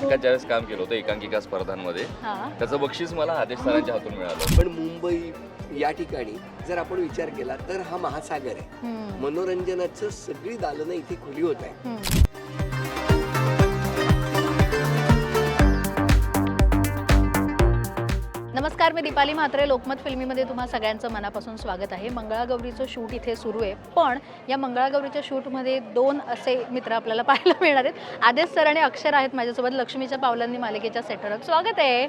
नाटकात ज्यावेळेस काम केलं होतं एकांकिका स्पर्धांमध्ये. हा. त्याचं बक्षीस मला आदेश सरांच्या हातून मिळालं. पण मुंबई या ठिकाणी जर आपण विचार केला तर हा महासागर आहे. हम्म. मनोरंजनाचं सगळी दालनं इथे खुली होत आहे हम्म. नमस्कार मी दीपाली म्हात्रे. लोकमत फिल्मीमध्ये तुम्हा सगळ्यांचं मनापासून स्वागत आहे. मंगळागौरीचं शूट इथे सुरू आहे. पण या मंगळागौरीच्या शूटमध्ये दोन असे मित्र आपल्याला पाहायला मिळणार आहेत. आदेश सर आणि अक्षर आहेत माझ्यासोबत. लक्ष्मीच्या पावलांनी मालिकेच्या सेटवर स्वागत आहे.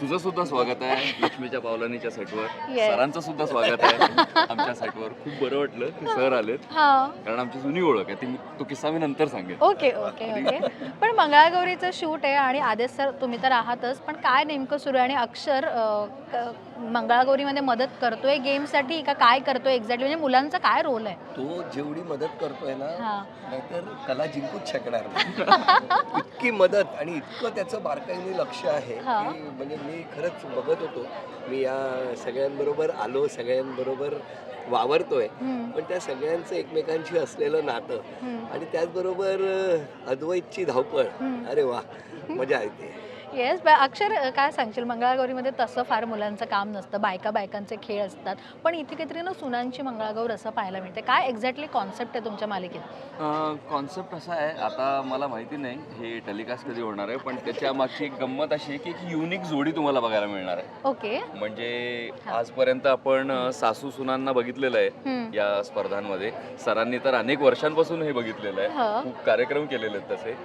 तुझं सुद्धा स्वागत आहे लक्ष्मीच्या पावलांनीच्या सेटवर Yes. सरांचं सुद्धा स्वागत आहे. आमच्या सेटवर खूप बरं वाटलं की सर आलेत. हा. कारण आमची जुनी ओळख आहे ती मी- तो किस्सा मी नंतर सांगेन. Okay okay okay. पण मंगळागौरीचं शूट आहे आणि आदेश सर तुम्ही तर आहातच पण काय नेमकं सुरू आहे आणि अक्षर अं, क- मंगळागौरीमध्ये मदत करतोय गेमसाठी? का काय करतोय एक्झॅक्टली म्हणजे मुलांचा काय रोल आहे? तो जेवढी मदत करतोय ना हा. नाहीतर कला जिंकूच शकणार नाही. इतकी मदत आणि इतकं त्याचं बारकाईने लक्ष आहे हा. की म्हणजे मी खरंच बघत होतो. मी या सगळ्यांबरोबर आलो सगळ्यांबरोबर वावरतोय. हम्म, पण त्या सगळ्यांचं एकमेकांशी असलेलं नातं हम्म. आणि त्याचबरोबर अं, अद्वैतची धावपळ. हम्म. अरे वा मजा येते. येस अक्षर काय सांगशील? मंगळागौरीमध्ये तसं फार मुलांचं काम नसतं. बायका बायकांचे खेळ असतात. पण इथे काहीतरी ना सुनांची मंगळागौर असं पाहायला मिळते. काय एक्झॅक्टली कॉन्सेप्ट आहे तुमच्या मालिकेत? कॉन्सेप्ट असा आहे. आता मला माहिती नाही. हे टेलिकास्ट कधी होणार आहे? पण त्याच्या मागची एक गंमत अशी आहे की एक युनिक जोडी तुम्हाला बघायला मिळणार आहे. ओके म्हणजे. आजपर्यंत आपण सासू सुनांना बघितलेलं आहे. या स्पर्धांमध्ये. सरांनी तर अनेक वर्षांपासून हे बघितलेलं आहे. खूप कार्यक्रम केलेले आहेत तसे.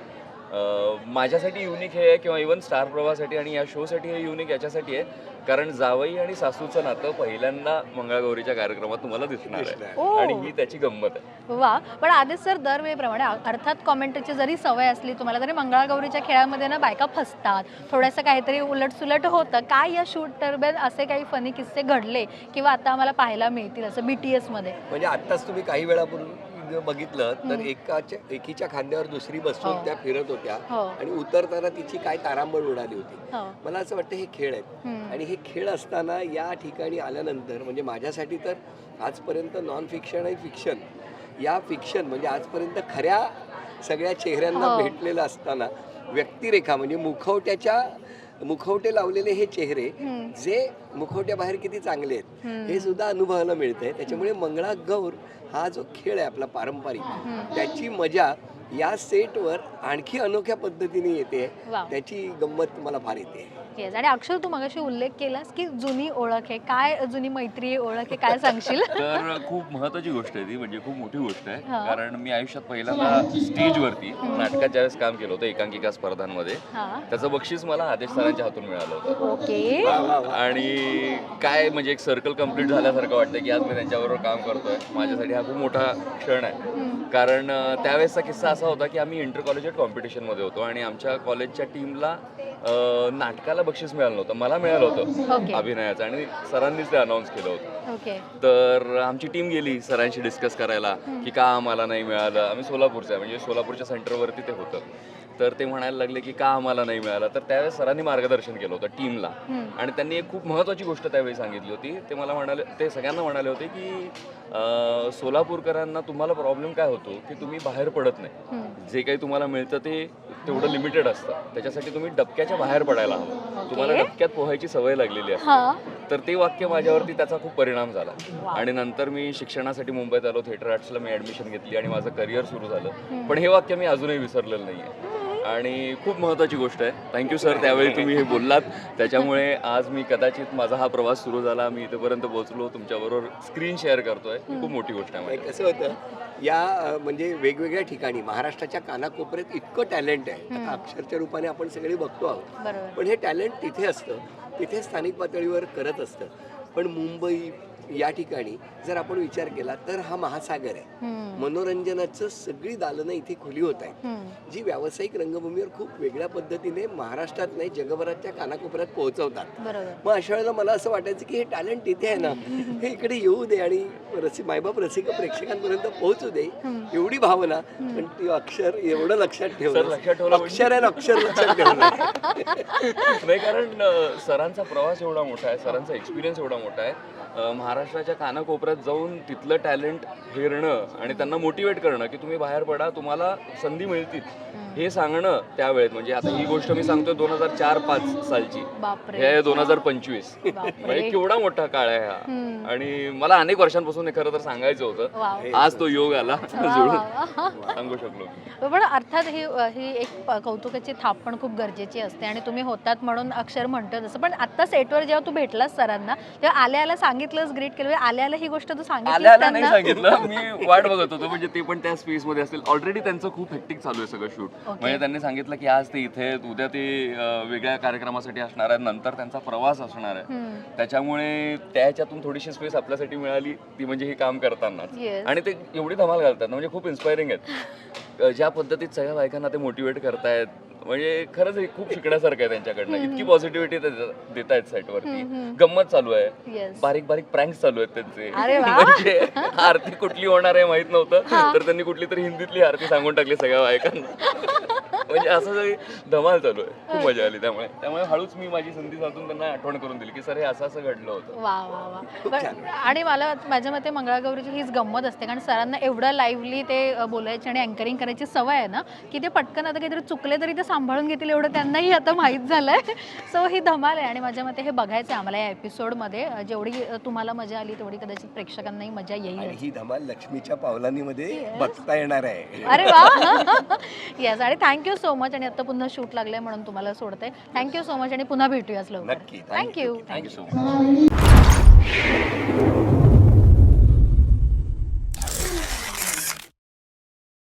माझ्यासाठी युनिक हे आहे किंवा इवन स्टार प्रवाहासाठी आणि या शोसाठी हे युनिक याच्यासाठी आहे. कारण जावई आणि सासूचं नातं पहिल्यांदा मंगळागौरीच्या कार्यक्रमात तुम्हाला दिसणार आहे. आणि ही त्याची गंमत आहे. वा पण आदेश सर दरवेळेप्रमाणे अर्थात कॉमेंटरीची जरी सवय असली तुम्हाला तरी मंगळागौरीच्या खेळामध्ये ना बायका फसतात. थोडंसं काहीतरी उलटसुलट होतं. काय या शूट दरम्यान असे काही फनी किस्से घडले किंवा आता आम्हाला पाहायला मिळतील असं बी टी एसमध्ये म्हणजे आत्ताच तुम्ही काही वेळापूर्वी जर बघितलं तर. एकाच्या एकीच्या खांद्यावर दुसरी बसून हो. त्या फिरत होत्या हो आणि उतरताना तिची काय तारांबळ उडाली होती हो मला असं वाटतं हे खेळ आहेत. आणि हे खेळ असताना या ठिकाणी आल्यानंतर म्हणजे माझ्यासाठी तर आजपर्यंत नॉन फिक्शन आणि फिक्शन या फिक्शन म्हणजे आजपर्यंत खऱ्या सगळ्या चेहऱ्यांना. भेटलेलं असताना व्यक्तिरेखा म्हणजे मुखवट्याच्या मुखवटे लावलेले हे चेहरे. जे मुखवट्याबाहेर किती चांगले आहेत. हे सुद्धा अनुभवायला मिळतंय त्याच्यामुळे मंगळा गौर हा जो खेळ आहे आपला पारंपरिक. त्याची मजा या सेटवर आणखी अनोख्या पद्धतीने येते त्याची गंमत मला फार येते येस आणि अक्षर तू मगाशी उल्लेख केलास की जुनी ओळख आहे. काय जुनी मैत्री आहे, ओळख आहे काय सांगशील? तर खूप महत्वाची गोष्ट आहे ती म्हणजे खूप मोठी गोष्ट आहे. हा. कारण मी आयुष्यात पहिल्यांदा स्टेजवरती नाटकात ज्यावेळेस काम केलं होतं एकांकिका स्पर्धांमध्ये. हा. त्याचं बक्षीस मला आदेश सरांच्या हातून मिळालं होतं. ओके. आणि काय म्हणजे एक सर्कल कंप्लीट झाल्यासारखं वाटतं की आज मी त्यांच्याबरोबर काम करतोय. माझ्यासाठी हा खूप मोठा क्षण आहे. कारण अं, त्यावेळेसचा किस्सा असा होता की आम्ही इंटर कॉलेजिएट कॉम्पिटिशनमध्ये होतो आणि आमच्या कॉलेजच्या टीमला नाटकाला बक्षीस मिळालं नव्हतं मला मिळालं होतं अभिनयाचं आणि सरांनीच ते अनाऊन्स केलं होतं. तर आमची टीम गेली सरांशी डिस्कस करायला की का आम्हाला नाही मिळालं. आम्ही सोलापूरचं आहे म्हणजे सोलापूरच्या सेंटरवरती ते होतं. तर ते म्हणायला लागले की का आम्हाला नाही मिळालं? तर त्यावेळेस सरांनी मार्गदर्शन केलं होतं टीमला. आणि त्यांनी एक खूप महत्त्वाची गोष्ट त्यावेळी सांगितली होती. ते मला म्हणाले ते सगळ्यांना म्हणाले होते की सोलापूरकरांना तुम्हाला प्रॉब्लेम काय होतो? की तुम्ही बाहेर पडत नाही. जे काही तुम्हाला मिळतं ते तेवढं लिमिटेड असतं. त्याच्यासाठी तुम्ही डबक्याच्या बाहेर पडायला हवं. तुम्हाला. डबक्यात पोहायची सवय लागलेली असते. हा. तर ते वाक्य माझ्यावरती त्याचा खूप परिणाम झाला. आणि नंतर मी शिक्षणासाठी मुंबईत आलो थिएटर आर्ट्सला मी ॲडमिशन घेतली आणि माझं करिअर सुरू झालं. पण हे वाक्य मी अजूनही विसरलेलं नाही आहे आणि खूप महत्त्वाची गोष्ट आहे. थँक्यू सर त्यावेळी तुम्ही हे बोललात. त्याच्यामुळे आज मी कदाचित माझा हा प्रवास सुरू झाला. मी इथेपर्यंत पोहोचलो. तुमच्याबरोबर स्क्रीन शेअर करतोय. ही खूप मोठी गोष्ट आहे हे कसं होतं या म्हणजे वेगवेगळ्या ठिकाणी महाराष्ट्राच्या कानाकोपऱ्यात इतकं टॅलेंट आहे. अक्षरच्या रूपाने आपण सगळे बघतो आहोत. पण हे टॅलेंट तिथे असतं. तिथे स्थानिक पातळीवर करत असतं. पण मुंबई या ठिकाणी जर आपण विचार केला तर हा महासागर आहे. मनोरंजनाचं सगळी दालनं इथे खुली होत आहेत. जी व्यावसायिक रंगभूमीवर खूप वेगळ्या पद्धतीने महाराष्ट्रात नाही जगभराच्या कानाकोपऱ्यात पोहोचवतात. बरोबर. मग अशा वेळेला मला असं वाटायचं की हे टॅलेंट तिथे आहे ना हे इकडे येऊ दे आणि रसी मायबाप रसिक प्रेक्षकांपर्यंत पोहोचू दे. एवढी भावना. पण ती अक्षर एवढं लक्षात ठेवलं. म्हणजे? अक्षर आहे अक्षर लक्षात ठेवलं. नाही कारण सरांचा प्रवास एवढा मोठा आहे सरांचा एक्सपिरियन्स एवढा मोठा आहे. महाराष्ट्राच्या कानाकोपऱ्यात जाऊन तिथलं टॅलेंट हेरणं आणि त्यांना मोटिवेट करणं की तुम्ही बाहेर पडा तुम्हाला संधी मिळतील हे सांगणं त्यावेळेत. म्हणजे आता ही गोष्ट मी सांगतोय दोन हजार चार पाच सालची. हे दोन हजार पंचवीस. म्हणजे केवढा मोठा काळ आहे हा. आणि मला अनेक वर्षांपासून हे खरं तर सांगायचं होतं. आज तो योग आला. जुळून. सांगू शकलो. पण अर्थात ही ही एक कौतुकाची थाप पण खूप गरजेची असते आणि तुम्ही होतात म्हणून अक्षर म्हणतो तसं. पण आता सेटवर जेव्हा तू भेटलास सरांना तेव्हा आल्या आल्या सांगितलंस ग्रीट केलं. म्हणजे आल्या आल्या ही गोष्ट तू नाही सांगितलं. मी वाट बघत होतो म्हणजे ते पण त्या स्पेस मध्ये असतील ऑलरेडी त्यांचं खूप हेक्टिक चालू आहे सगळं शूट. म्हणजे त्यांनी सांगितलं की आज ते इथे आहेत, उद्या ते वेगळ्या कार्यक्रमासाठी असणार आहेत. नंतर त्यांचा प्रवास असणार आहे. त्याच्यामुळे त्याच्यातून थोडीशी स्पेस आपल्यासाठी मिळाली ती म्हणजे हे काम करताना. आणि ते एवढी धमाल घालतात म्हणजे खूप इन्स्पायरिंग आहेत. ज्या पद्धतीत सगळ्या बायकांना ते मोटिवेट करतायत म्हणजे खरंच हे खूप शिकण्यासारखं आहे त्यांच्याकडनं. इतकी पॉझिटिव्हिटी देत आहेत हम्म. गंमत चालू आहे. बारीक बारीक प्रँक्स चालू आहेत त्यांचे. म्हणजे आरती कुठली होणार आहे माहीत नव्हतं तर त्यांनी कुठली तरी हिंदीतली आरती सांगून टाकली सगळ्या बायकांना. म्हणजे असं सगळी धमाल चालू आहे. खूप मजा आली त्यामुळे. त्यामुळे हळूच मी माझी संधी साधून त्यांना आठवण करून दिली की सर हे असं असं घडलं होतं. वा वा वा. पण- आणि मला माझ्या मते मंगळागौरीची हीच गंमत असते कारण सरांना एवढं लाईव्हली ते अ, बोलायचे आणि अँकरिंग करायची सवय आहे ना की ते पटकन आता काहीतरी चुकले तरी ते सांभाळून घेतील एवढं त्यांनाही आता माहीत झालंय. सो ही धमाल आहे आणि माझ्या मते हे बघायचं आहे आम्हाला या एपिसोडमध्ये अ, जेवढी अ, तुम्हाला मजा आली तेवढी कदाचित प्रेक्षकांनाही मजा आणि येईल ही धमाल लक्ष्मीच्या पावलांनी मध्ये. बघता येणार आहे. अरे वा! येस आणि थँक्यू सो मच आणि आता पुन्हा शूट लागलंय म्हणून तुम्हाला सोडते थँक्यू सो मच आणि पुन्हा भेटूयाच लवकर. Thank you thank you so much